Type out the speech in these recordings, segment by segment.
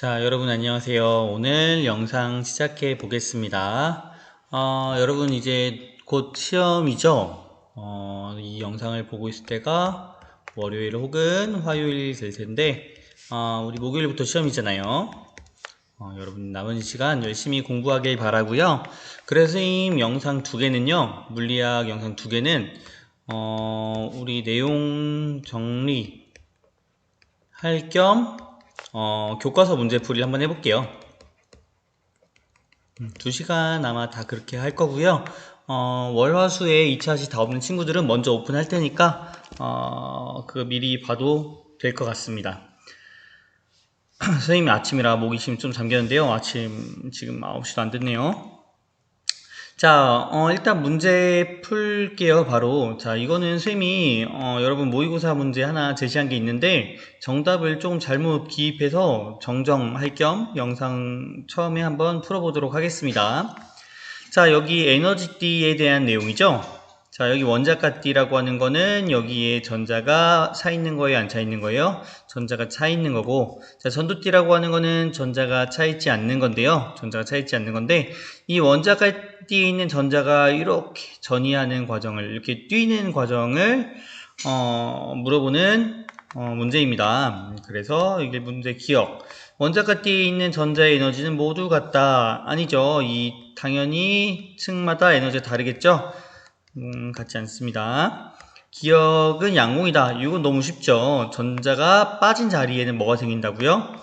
자, 여러분 안녕하세요. 오늘 영상 시작해 보겠습니다. 어, 여러분 이제 곧 시험이죠? 어, 이 영상을 보고 있을 때가 월요일 혹은 화요일 될 텐데, 어, 우리 목요일부터 시험이잖아요. 어, 여러분 남은 시간 열심히 공부하길 바라고요. 그래서 이 영상 두 개는요, 물리학 영상 두 개는 어, 우리 내용 정리 할겸 어, 교과서 문제 풀이를 한번 해볼게요. 음, 두 시간 아마 다 그렇게 할 거고요. 어, 월화수에 2차시 다 없는 친구들은 먼저 오픈할 테니까 어, 그거 미리 봐도 될 것 같습니다. 선생님이 아침이라 목이 지금 좀 잠겼는데요. 아침 지금 9시도 안 됐네요. 자, 어, 일단 문제 풀게요, 바로. 자, 이거는 쌤이, 어, 여러분 모의고사 문제 하나 제시한 게 있는데, 정답을 좀 잘못 기입해서 정정할 겸 영상 처음에 한번 풀어보도록 하겠습니다. 자, 여기 에너지띠에 대한 내용이죠. 자, 여기 원자가 띠라고 하는 거는 여기에 전자가 차 있는 거예요, 안 차 있는 거예요? 전자가 차 있는 거고, 자, 전도띠라고 하는 거는 전자가 차 있지 않는 건데요. 전자가 차 있지 않는 건데, 이 원자가 띠에 있는 전자가 이렇게 전이하는 과정을, 이렇게 뛰는 과정을, 어, 물어보는, 어, 문제입니다. 그래서 이게 문제 기억. 원자가 띠에 있는 전자의 에너지는 모두 같다. 아니죠. 이, 당연히 층마다 에너지가 다르겠죠? 음, 같지 않습니다. 기억은 양공이다. 이건 너무 쉽죠. 전자가 빠진 자리에는 뭐가 생긴다고요?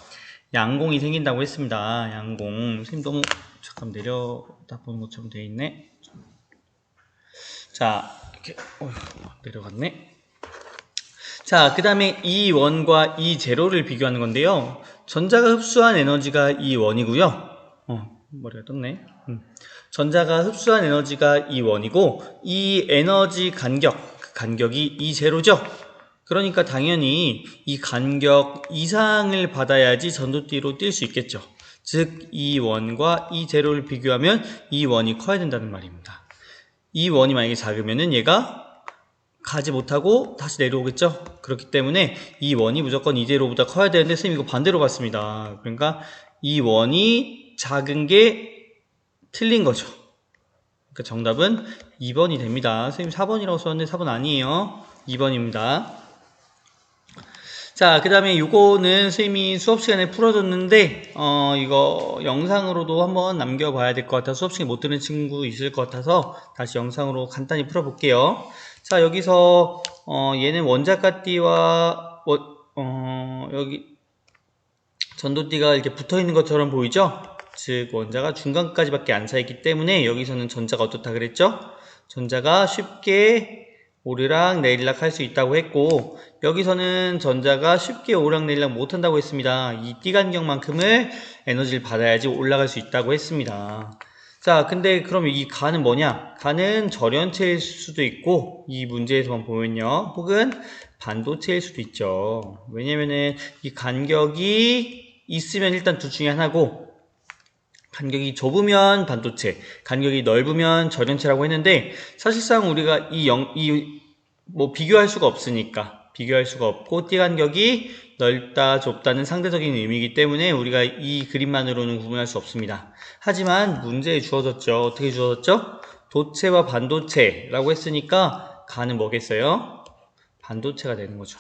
양공이 생긴다고 했습니다. 양공. 선생님 너무 잠깐 내려다 보는 것처럼 되어 있네. 자, 이렇게 어휴, 내려갔네. 자, 그 다음에 이 원과 이 제로를 비교하는 건데요. 전자가 흡수한 에너지가 이 원이고요. 어, 머리가 떴네. 음. 전자가 흡수한 에너지가 이 원이고 이 에너지 간격, 그 간격이 이 제로죠. 그러니까 당연히 이 간격 이상을 받아야지 전도띠로 뛸 수 있겠죠. 즉, 이 원과 이 제로를 비교하면 이 원이 커야 된다는 말입니다. 이 원이 만약에 작으면은 얘가 가지 못하고 다시 내려오겠죠? 그렇기 때문에 이 원이 무조건 이 제로보다 커야 되는데 선생님 이거 반대로 봤습니다. 그러니까 이 원이 작은 게 틀린 거죠. 그러니까 정답은 2번이 됩니다. 선생님 4번이라고 썼는데 4번 아니에요. 2번입니다. 자, 그 다음에 이거는 선생님이 수업 시간에 풀어줬는데, 어, 이거 영상으로도 한번 남겨봐야 될 것 같아서 수업 시간에 못 들은 친구 있을 것 같아서 다시 영상으로 간단히 풀어볼게요. 자, 여기서, 어, 얘는 원자가띠와, 어, 여기, 전도띠가 이렇게 붙어 있는 것처럼 보이죠? 즉, 원자가 중간까지밖에 안 차있기 때문에 여기서는 전자가 어떻다 그랬죠? 전자가 쉽게 오르락 내리락 할 수 있다고 했고 여기서는 전자가 쉽게 오르락 내리락 못한다고 했습니다. 이 띠간격만큼을 에너지를 받아야지 올라갈 수 있다고 했습니다. 자 근데 그럼 이 가는 뭐냐? 가는 절연체일 수도 있고 이 문제에서만 보면요. 혹은 반도체일 수도 있죠. 왜냐면은 이 간격이 있으면 일단 둘 중에 하나고 간격이 좁으면 반도체, 간격이 넓으면 절연체라고 했는데 사실상 우리가 이 영, 이 뭐 비교할 수가 없으니까 비교할 수가 없고 띠 간격이 넓다 좁다는 상대적인 의미이기 때문에 우리가 이 그림만으로는 구분할 수 없습니다. 하지만 문제에 주어졌죠. 어떻게 주어졌죠? 도체와 반도체라고 했으니까 가는 뭐겠어요? 반도체가 되는 거죠.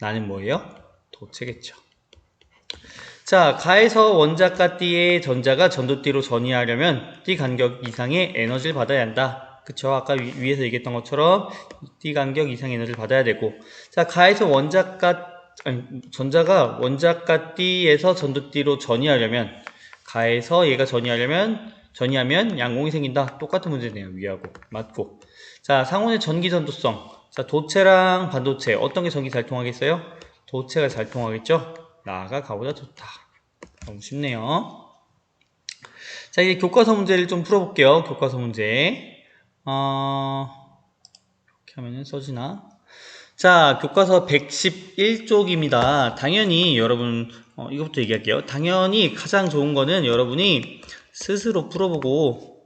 나는 뭐예요? 도체겠죠. 자, 가에서 원자가 띠의 전자가 전도띠로 전이하려면 띠 간격 이상의 에너지를 받아야 한다. 그쵸? 아까 위, 에서 얘기했던 것처럼 띠 간격 이상의 에너지를 받아야 되고 자, 가에서 원자가 아니, 전자가 원자가 띠에서 전도띠로 전이하려면 가에서 얘가 전이하려면 전이하면 양공이 생긴다. 똑같은 문제네요. 위하고 맞고. 자, 상온의 전기 전도성. 자, 도체랑 반도체 어떤 게 전기 잘 통하겠어요? 도체가 잘 통하겠죠? 나가 가보다 좋다. 너무 쉽네요. 자, 이제 교과서 문제를 좀 풀어볼게요. 교과서 문제. 어, 이렇게 하면은 써지나? 자, 교과서 111쪽입니다. 당연히 여러분, 어, 이것부터 얘기할게요. 당연히 가장 좋은 거는 여러분이 스스로 풀어보고,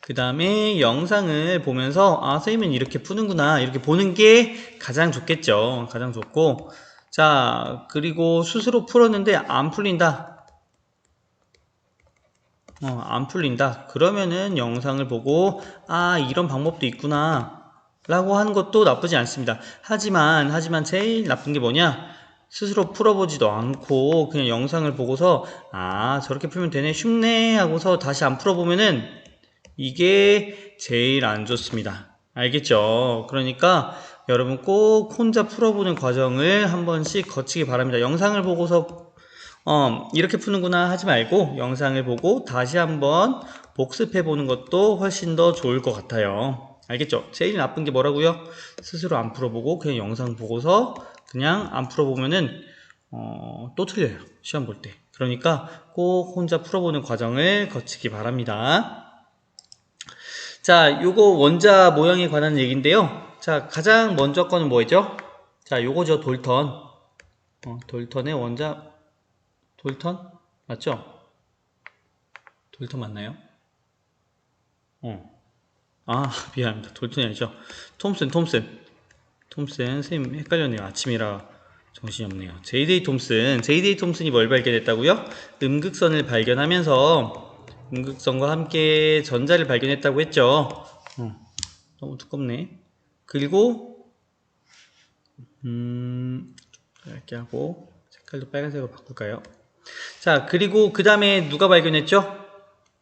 그 다음에 영상을 보면서, 아, 선생님은 이렇게 푸는구나. 이렇게 보는 게 가장 좋겠죠. 가장 좋고, 자, 그리고 스스로 풀었는데 안 풀린다. 어, 안 풀린다. 그러면은 영상을 보고, 아, 이런 방법도 있구나. 라고 하는 것도 나쁘지 않습니다. 하지만, 하지만 제일 나쁜 게 뭐냐? 스스로 풀어보지도 않고 그냥 영상을 보고서 아 저렇게 풀면 되네 쉽네 하고서 다시 안 풀어보면은 이게 제일 안 좋습니다 알겠죠 그러니까 여러분 꼭 혼자 풀어보는 과정을 한 번씩 거치기 바랍니다. 영상을 보고서 어, 이렇게 푸는구나 하지 말고 영상을 보고 다시 한번 복습해 보는 것도 훨씬 더 좋을 것 같아요. 알겠죠? 제일 나쁜 게 뭐라고요? 스스로 안 풀어보고 그냥 영상 보고서 그냥 안 풀어보면은 어, 또 틀려요. 시험 볼 때. 그러니까 꼭 혼자 풀어보는 과정을 거치기 바랍니다. 자 요거 원자 모형에 관한 얘기인데요 자 가장 먼저 거는 뭐였죠? 자 요거죠 돌턴. 어, 돌턴의 원자 돌턴? 맞죠? 돌턴 맞나요? 어. 아 미안합니다. 돌턴이 아니죠. 톰슨 톰슨. 톰슨 선생님 헷갈렸네요. 아침이라 정신이 없네요. 제이데이 톰슨. 제이데이 톰슨이 뭘 발견했다고요? 음극선을 발견하면서 음극선과 함께 전자를 발견했다고 했죠. 어, 너무 두껍네 그리고 음 이렇게 하고 색깔도 빨간색으로 바꿀까요? 자 그리고 그 다음에 누가 발견했죠?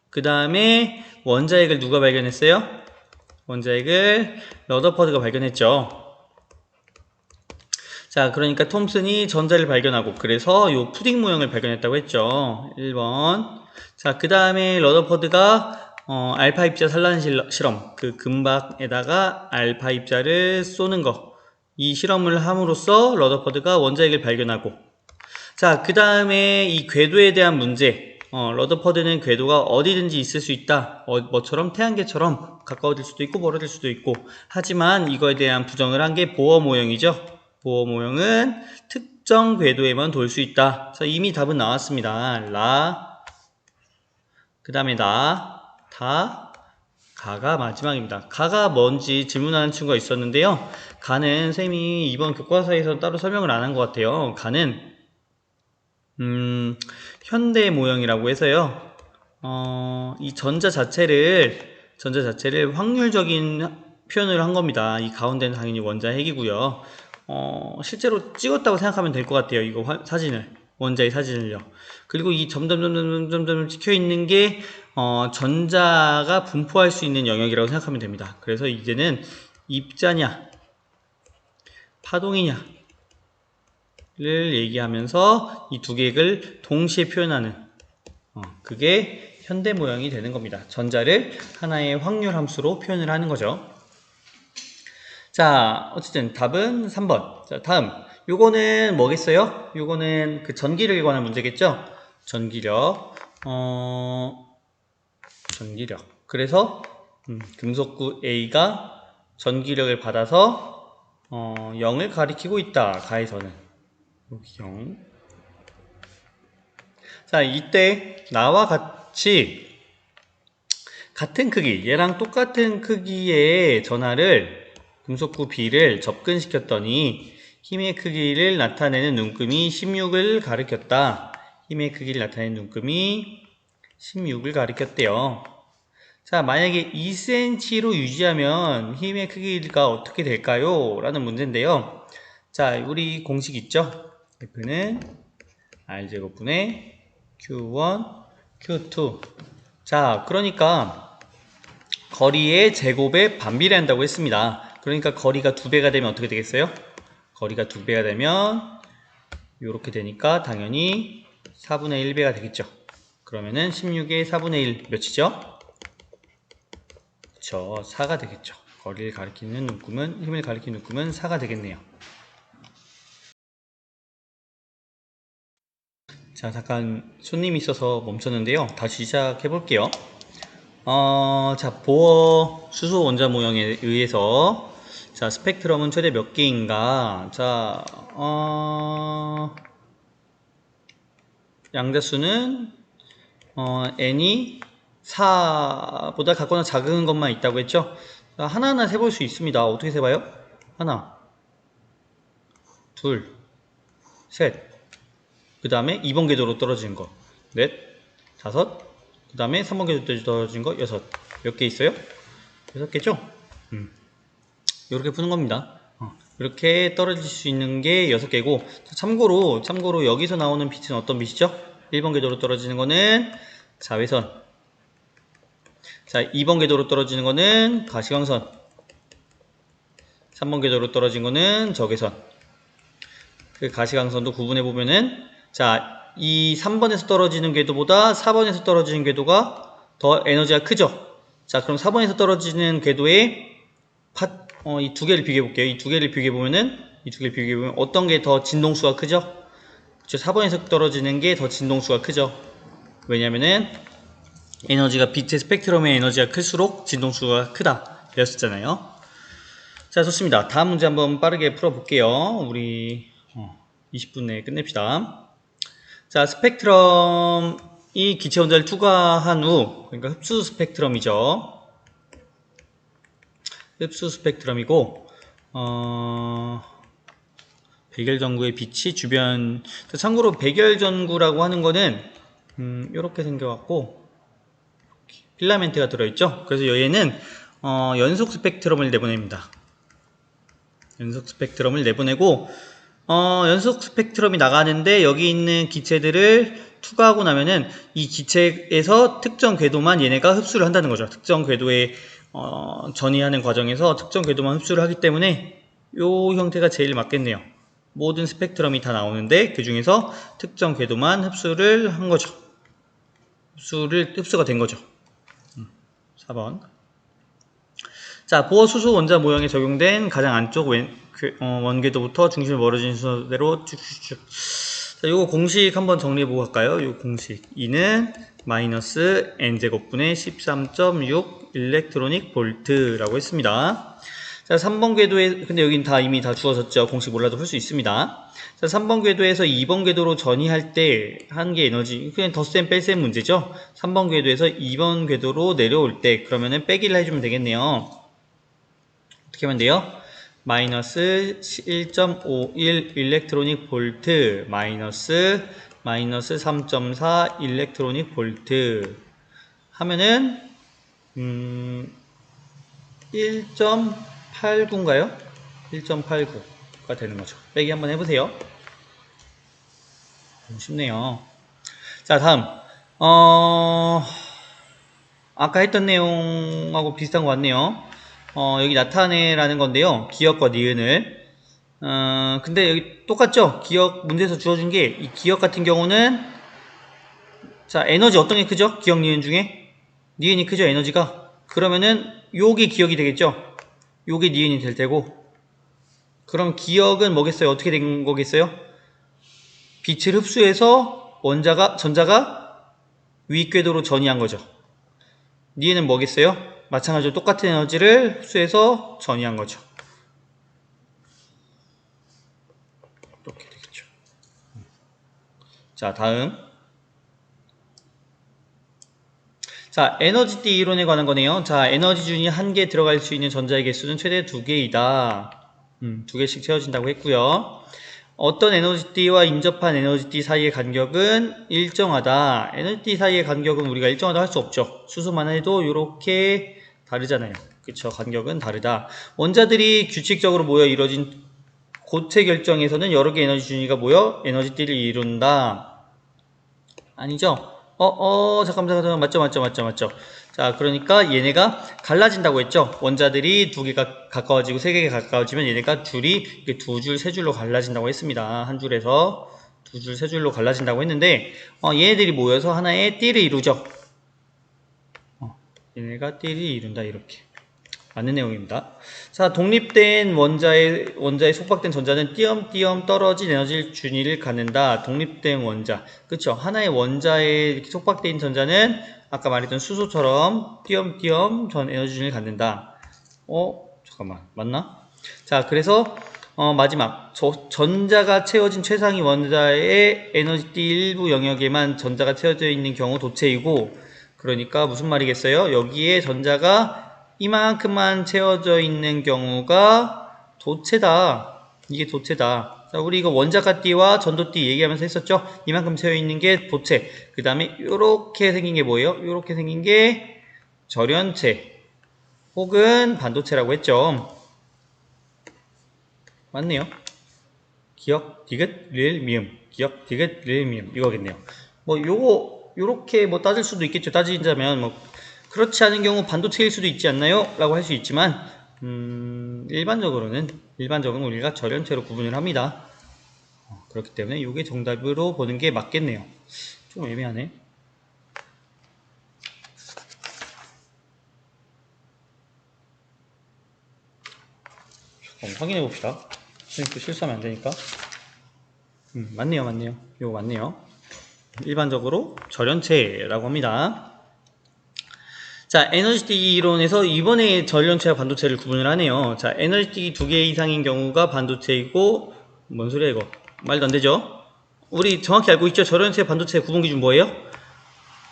그 다음에 원자핵을 누가 발견했어요? 원자핵을 러더퍼드가 발견했죠 자, 그러니까 톰슨이 전자를 발견하고 그래서 요 푸딩 모형을 발견했다고 했죠. 1번. 자, 그 다음에 러더퍼드가 어, 알파 입자 산란 실험, 그 금박에다가 알파 입자를 쏘는 거. 이 실험을 함으로써 러더퍼드가 원자핵을 발견하고 자, 그 다음에 이 궤도에 대한 문제. 어, 러더퍼드는 궤도가 어디든지 있을 수 있다. 어, 뭐처럼 태양계처럼 가까워질 수도 있고 멀어질 수도 있고. 하지만 이거에 대한 부정을 한 게 보어 모형이죠. 보호 모형은 특정 궤도에만 돌 수 있다. 그래서 이미 답은 나왔습니다. 라, 그 다음에 나, 다, 가가 마지막입니다. 가가 뭔지 질문하는 친구가 있었는데요. 가는 쌤이 이번 교과서에서 따로 설명을 안 한 것 같아요. 가는 음, 현대 모형이라고 해서요. 어, 이 전자 자체를 전자 자체를 확률적인 표현을 한 겁니다. 이 가운데는 당연히 원자 핵이고요. 어, 실제로 찍었다고 생각하면 될 것 같아요. 이거 화, 사진을. 원자의 사진을요. 그리고 이 점점 점점 점점 찍혀 있는 게 어, 전자가 분포할 수 있는 영역이라고 생각하면 됩니다. 그래서 이제는 입자냐, 파동이냐를 얘기하면서 이 두 개를 동시에 표현하는 어, 그게 현대 모형이 되는 겁니다. 전자를 하나의 확률 함수로 표현을 하는 거죠. 자, 어쨌든 답은 3번. 자, 다음. 요거는 뭐겠어요? 요거는 그 전기력에 관한 문제겠죠? 전기력. 어, 전기력. 그래서, 음, 금속구 A가 전기력을 받아서, 어, 0을 가리키고 있다. 가에서는. 여기 0. 자, 이때 나와 같이 같은 크기, 얘랑 똑같은 크기의 전하를 금속구 B를 접근시켰더니 힘의 크기를 나타내는 눈금이 16을 가리켰다. 힘의 크기를 나타내는 눈금이 16을 가리켰대요. 자, 만약에 2cm로 유지하면 힘의 크기가 어떻게 될까요? 라는 문제인데요. 자, 우리 공식 있죠? F는 R제곱분의 Q1, Q2. 자, 그러니까 거리의 제곱에 반비례한다고 했습니다. 그러니까 거리가 두 배가 되면 어떻게 되겠어요? 거리가 두 배가 되면 이렇게 되니까 당연히 4분의 1배가 되겠죠. 그러면은 16의 4분의 1 몇이죠? 그쵸 4가 되겠죠. 거리를 가리키는 눈금은 힘을 가리키는 눈금은 4가 되겠네요. 자 잠깐 손님이 있어서 멈췄는데요. 다시 시작해 볼게요. 어, 자 보어 수소 원자 모형에 의해서 자, 스펙트럼은 최대 몇 개인가? 자, 어, 양자수는, 어, n이 4보다 같거나 작은 것만 있다고 했죠? 자, 하나하나 세볼 수 있습니다. 어떻게 세봐요? 하나, 둘, 셋. 그 다음에 2번 궤도로 떨어지는 거. 넷. 다섯. 그 다음에 3번 궤도로 떨어지는 거. 여섯. 몇 개 있어요? 여섯 개죠? 음. 이렇게 푸는 겁니다. 어, 이렇게 떨어질 수 있는 게 여섯 개고, 자, 참고로, 참고로 여기서 나오는 빛은 어떤 빛이죠? 1번 궤도로 떨어지는 거는 자외선. 자, 2번 궤도로 떨어지는 거는 가시광선. 3번 궤도로 떨어진 거는 적외선. 그 가시광선도 구분해 보면은 자, 이 3번에서 떨어지는 궤도보다 4번에서 떨어지는 궤도가 더 에너지가 크죠. 자, 그럼 4번에서 떨어지는 궤도의 파, 어, 이 두 개를 비교해 볼게요. 이 두 개를 비교해 보면은 이 두 개를 비교해 보면 어떤 게 더 진동수가 크죠? 그렇죠. 4번에서 떨어지는 게 더 진동수가 크죠. 왜냐면은 에너지가 빛의 스펙트럼의 에너지가 클수록 진동수가 크다. 배웠었잖아요. 자, 좋습니다. 다음 문제 한번 빠르게 풀어볼게요. 우리 어, 20분 내에 끝냅시다. 자, 스펙트럼이 기체 원자를 투과한 후, 그러니까 흡수 스펙트럼이죠. 흡수 스펙트럼이고, 어, 백열전구의 빛이 주변, 자, 참고로 백열전구라고 하는 거는, 음, 이렇게 생겨갖고, 필라멘트가 들어있죠. 그래서 얘는, 어, 연속 스펙트럼을 내보냅니다. 연속 스펙트럼을 내보내고 어, 연속 스펙트럼이 나가는데 여기 있는 기체들을 투과하고 나면은 이 기체에서 특정 궤도만 얘네가 흡수를 한다는 거죠. 특정 궤도에 어, 전이하는 과정에서 특정 궤도만 흡수를 하기 때문에 요 형태가 제일 맞겠네요. 모든 스펙트럼이 다 나오는데 그 중에서 특정 궤도만 흡수를 한 거죠. 흡수를 흡수가 된 거죠. 음, 4번. 자, 보어 수소 원자 모형에 적용된 가장 안쪽 왼, 그, 어, 원궤도부터 중심을 멀어진 순서대로 쭉쭉쭉. 자, 요거 공식 한번 정리해 보고 갈까요? 요 공식. E는 마이너스 n제곱분의 13.6 일렉트로닉 볼트라고 했습니다. 자, 3번 궤도에, 근데 여긴 다 이미 다 주어졌죠. 공식 몰라도 풀 수 있습니다. 자, 3번 궤도에서 2번 궤도로 전이할 때 한계 에너지, 그냥 덧셈 뺄셈 문제죠. 3번 궤도에서 2번 궤도로 내려올 때, 그러면은 빼기를 해주면 되겠네요. 어떻게 하면 돼요? 마이너스 1.51 일렉트로닉 볼트 마이너스 마이너스 3.4 일렉트로닉 볼트 하면은 음 1.89인가요? 1.89가 되는 거죠. 빼기 한번 해보세요. 너무 쉽네요. 자 다음 어 아까 했던 내용하고 비슷한 것 같네요. 어, 여기 나타내라는 건데요. 기억과 니은을. 어, 근데 여기 똑같죠? 기억 문제에서 주어진 게, 이 기억 같은 경우는, 자, 에너지 어떤 게 크죠? 기억 니은 중에? 니은이 크죠? 에너지가? 그러면은, 요게 기억이 되겠죠? 요게 니은이 될 테고. 그럼 기억은 뭐겠어요? 어떻게 된 거겠어요? 빛을 흡수해서 원자가, 전자가 위궤도로 전이한 거죠. 니은은 뭐겠어요? 마찬가지로 똑같은 에너지를 흡수해서 전이한 거죠. 이렇게 되겠죠. 자, 다음. 자, 에너지띠 이론에 관한 거네요. 자, 에너지 준이 한 개 들어갈 수 있는 전자의 개수는 최대 두 개이다. 음, 두 개씩 채워진다고 했고요. 어떤 에너지띠와 인접한 에너지띠 사이의 간격은 일정하다. 에너지띠 사이의 간격은 우리가 일정하다 할 수 없죠. 수소만 해도 이렇게 다르잖아요. 그쵸? 간격은 다르다. 원자들이 규칙적으로 모여 이루어진 고체 결정에서는 여러 개 에너지 준위가 모여 에너지띠를 이룬다. 아니죠? 어, 어, 잠깐만, 잠깐만, 맞죠, 맞죠, 맞죠, 맞죠. 자, 그러니까 얘네가 갈라진다고 했죠. 원자들이 두 개가 가까워지고 세 개가 가까워지면 얘네가 줄이 두 줄, 세 줄로 갈라진다고 했습니다. 한 줄에서 두 줄, 세 줄로 갈라진다고 했는데, 어, 얘네들이 모여서 하나의 띠를 이루죠. 어, 얘네가 띠를 이룬다, 이렇게. 맞는 내용입니다. 자, 독립된 원자의, 원자에 속박된 전자는 띄엄띄엄 떨어진 에너지 준위를 갖는다. 독립된 원자. 그쵸? 하나의 원자에 속박된 전자는 아까 말했던 수소처럼 띄엄띄엄 전 에너지 준위를 갖는다. 어? 잠깐만. 맞나? 자, 그래서, 어, 마지막. 저, 전자가 채워진 최상위 원자의 에너지 띠 일부 영역에만 전자가 채워져 있는 경우 도체이고, 그러니까 무슨 말이겠어요? 여기에 전자가 이만큼만 채워져 있는 경우가 도체다. 이게 도체다. 자, 우리 이거 원자가 띠와 전도띠 얘기하면서 했었죠? 이만큼 채워 있는 게 도체. 그 다음에 요렇게 생긴 게 뭐예요? 요렇게 생긴 게 절연체. 혹은 반도체라고 했죠. 맞네요. 기억, 디귿, 릴, 미음. 기억, 디귿, 릴, 미음. 이거겠네요. 뭐, 요거, 요렇게 뭐 따질 수도 있겠죠. 따지자면, 뭐, 그렇지 않은 경우 반도체일 수도 있지 않나요? 라고 할 수 있지만, 음, 일반적으로는, 일반적으로 우리가 절연체로 구분을 합니다. 어, 그렇기 때문에 이게 정답으로 보는 게 맞겠네요. 좀 애매하네. 잠깐 확인해 봅시다. 실수하면 안 되니까. 음, 맞네요, 맞네요. 이거 맞네요. 일반적으로 절연체라고 합니다. 자, 에너지띠 이론에서 이번에 전련체와 반도체를 구분을 하네요. 자, 에너지띠 두개 이상인 경우가 반도체이고, 뭔 소리야, 이거. 말도 안 되죠? 우리 정확히 알고 있죠? 전련체, 반도체 구분 기준 뭐예요?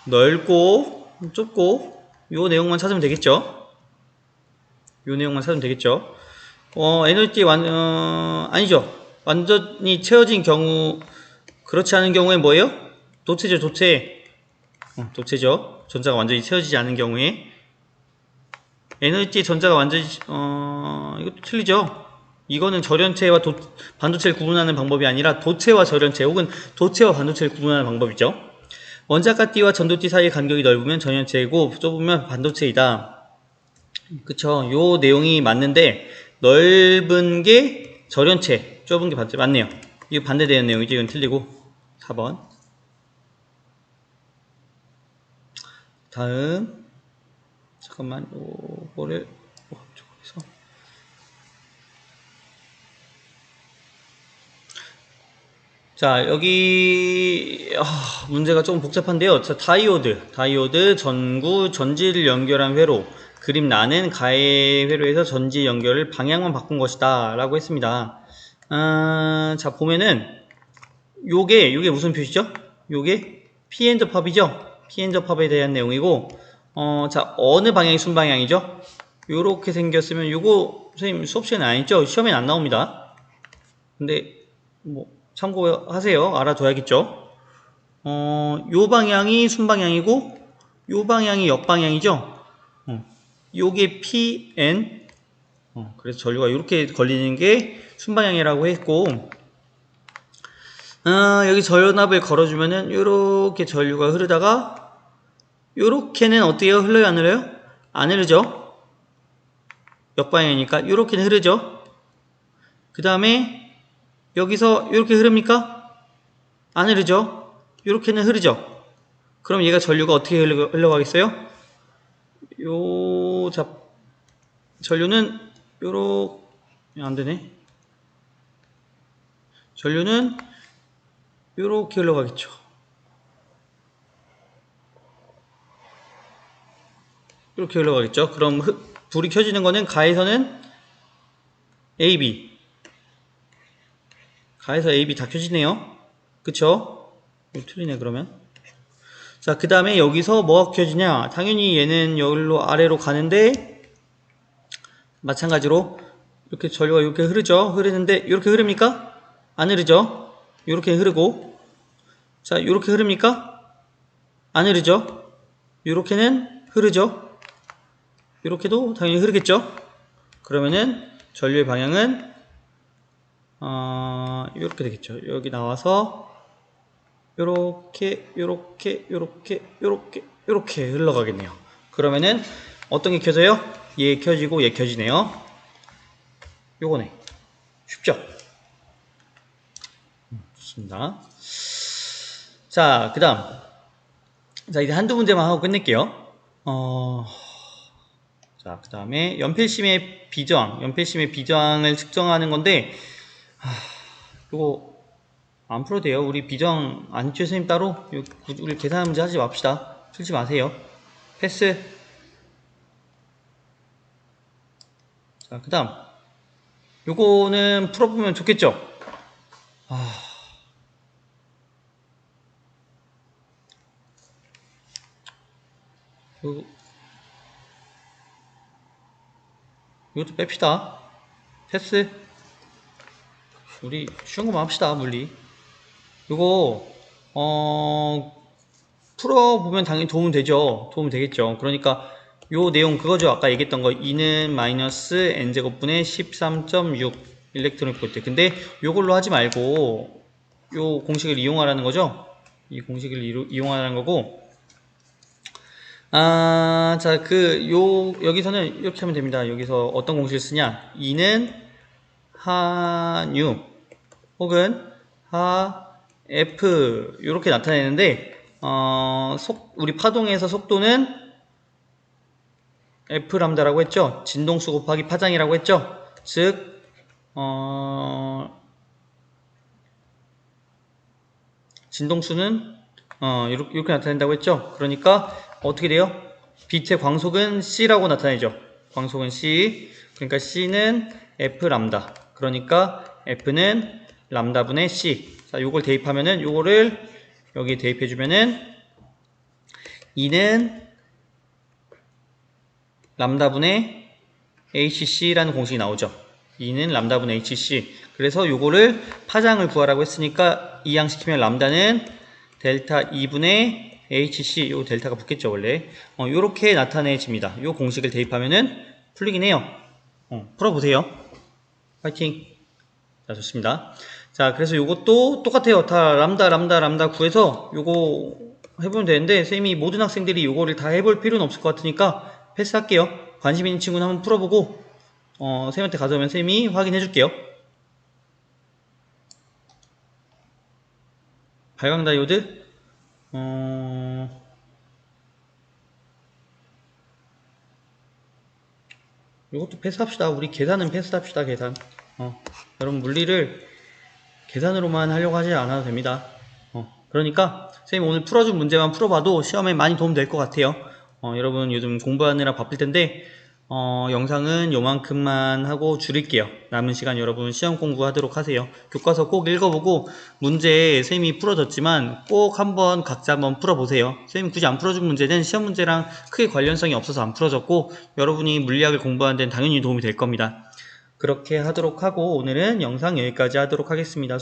넓고, 좁고, 요 내용만 찾으면 되겠죠? 요 내용만 찾으면 되겠죠? 어, 에너지띠 완, 어, 아니죠. 완전히 채워진 경우, 그렇지 않은 경우에 뭐예요? 도체죠, 도체. 어, 도체죠. 전자가 완전히 채워지지 않은 경우에 에너지 전자가 완전히 어 이것도 틀리죠. 이거는 절연체와 도, 반도체를 구분하는 방법이 아니라 도체와 절연체 혹은 도체와 반도체를 구분하는 방법이죠. 원자가 띠와 전도띠 사이의 간격이 넓으면 전연체이고 좁으면 반도체이다. 그쵸? 요 내용이 맞는데 넓은 게 절연체, 좁은 게 반도체 맞네요. 이거 반대되는 내용이죠. 이건 틀리고 4번. 다음. 잠깐만 요거를 어, 저거에서. 자 여기 아, 문제가 좀 복잡한데요. 자 다이오드. 다이오드 전구 전지를 연결한 회로. 그림 나는 가해 회로에서 전지 연결을 방향만 바꾼 것이다. 라고 했습니다. 아, 자 보면은 요게 요게 무슨 표시죠? 요게 P엔드 팝이죠 P엔접합에 대한 내용이고 어, 자 어느 방향이 순방향이죠? 요렇게 생겼으면 요거 선생님 수업 시간에 안 했죠? 시험엔 안 나옵니다. 근데 뭐 참고하세요. 알아둬야겠죠? 어, 요 방향이 순방향이고 요 방향이 역방향이죠? 어, 요게 PN 어, 그래서 전류가 이렇게 걸리는 게 순방향이라고 했고 어, 여기 전압을 걸어주면은 이렇게 전류가 흐르다가 요렇게는 어때요? 흘러요? 안 흘러요? 안 흐르죠? 역방향이니까 요렇게는 흐르죠? 그 다음에 여기서 이렇게 흐릅니까? 안 흐르죠? 요렇게는 흐르죠? 그럼 얘가 전류가 어떻게 흘러, 흘러가겠어요? 요, 자, 전류는 요렇게, 안 되네. 전류는 요렇게 흘러가겠죠. 이렇게 흘러가겠죠. 그럼 흑, 불이 켜지는 거는 가에서는 AB 가에서 AB 다 켜지네요. 그쵸? 이거 틀리네 그러면 자 그 다음에 여기서 뭐가 켜지냐 당연히 얘는 여기로 아래로 가는데 마찬가지로 이렇게 전류가 이렇게 흐르죠 흐르는데 이렇게 흐릅니까? 안 흐르죠 이렇게 흐르고 자 이렇게 흐릅니까? 안 흐르죠 이렇게는 흐르죠 이렇게도 당연히 흐르겠죠? 그러면은 전류의 방향은 어, 이렇게 되겠죠. 여기 나와서 요렇게 요렇게 요렇게 요렇게 요렇게 흘러가겠네요. 그러면은 어떤 게 켜져요? 얘 켜지고 얘 켜지네요. 요거네. 쉽죠? 음, 좋습니다. 자, 그 다음. 자, 이제 한두 문제만 하고 끝낼게요. 어... 자, 그 다음에 연필심의 비저항, 연필심의 비저항을 측정하는 건데, 하, 이거 안 풀어도 돼요. 우리 비저항 안 쳐, 선생님 따로? 우리 계산 문제 하지 맙시다. 풀지 마세요. 패스. 자, 그 다음. 요거는 풀어보면 좋겠죠? 아. 요, 이것도 뺍시다. 패스. 우리 쉬운 것만 합시다, 물리. 이거, 어, 풀어보면 당연히 도움 되죠. 도움 되겠죠. 그러니까, 요 내용 그거죠. 아까 얘기했던 거. 2는 마이너스 n제곱분의 13.6 일렉트로닉 볼트. 근데 요걸로 하지 말고, 요 공식을 이용하라는 거죠. 이 공식을 이루- 이용하라는 거고, 아, 자, 그, 요, 여기서는 이렇게 하면 됩니다. 여기서 어떤 공식을 쓰냐. 2는 한유, 혹은 하, F, 이렇게 나타내는데, 어, 속, 우리 파동에서 속도는 F 람다라고 했죠? 진동수 곱하기 파장이라고 했죠? 즉, 어, 진동수는 어, 이렇게, 이렇게 나타낸다고 했죠? 그러니까 어떻게 돼요? 빛의 광속은 C라고 나타내죠. 광속은 C. 그러니까 C는 F 람다. 그러니까 F는 람다분의 C. 자, 요걸 대입하면은 요거를 여기 대입해 주면은 2는 람다분의 HC라는 공식이 나오죠. 2는 람다분의 HC. 그래서 요거를 파장을 구하라고 했으니까 이항시키면 람다는 델타 2분의 HC, 요 델타가 붙겠죠, 원래. 어, 요렇게 나타내집니다. 요 공식을 대입하면은 풀리긴 해요. 어, 풀어보세요. 파이팅. 자, 좋습니다. 자, 그래서 요것도 똑같아요. 다 람다, 람다, 람다 구해서 요거 해보면 되는데, 쌤이 모든 학생들이 요거를 다 해볼 필요는 없을 것 같으니까 패스할게요. 관심 있는 친구는 한번 풀어보고, 어, 쌤한테 가져오면 쌤이 확인해 줄게요. 발광 다이오드, 어, 이것도 패스합시다. 우리 계산은 패스합시다. 계산. 어, 여러분 물리를 계산으로만 하려고 하지 않아도 됩니다. 어, 그러니까 선생님 오늘 풀어준 문제만 풀어봐도 시험에 많이 도움 될 것 같아요. 어, 여러분 요즘 공부하느라 바쁠 텐데 어, 영상은 요만큼만 하고 줄일게요. 남은 시간 여러분 시험 공부하도록 하세요. 교과서 꼭 읽어보고 문제 쌤이 풀어줬지만 꼭 한번 각자 한번 풀어보세요. 쌤이 굳이 안 풀어준 문제는 시험 문제랑 크게 관련성이 없어서 안 풀어졌고 여러분이 물리학을 공부하는 데는 당연히 도움이 될 겁니다. 그렇게 하도록 하고 오늘은 영상 여기까지 하도록 하겠습니다.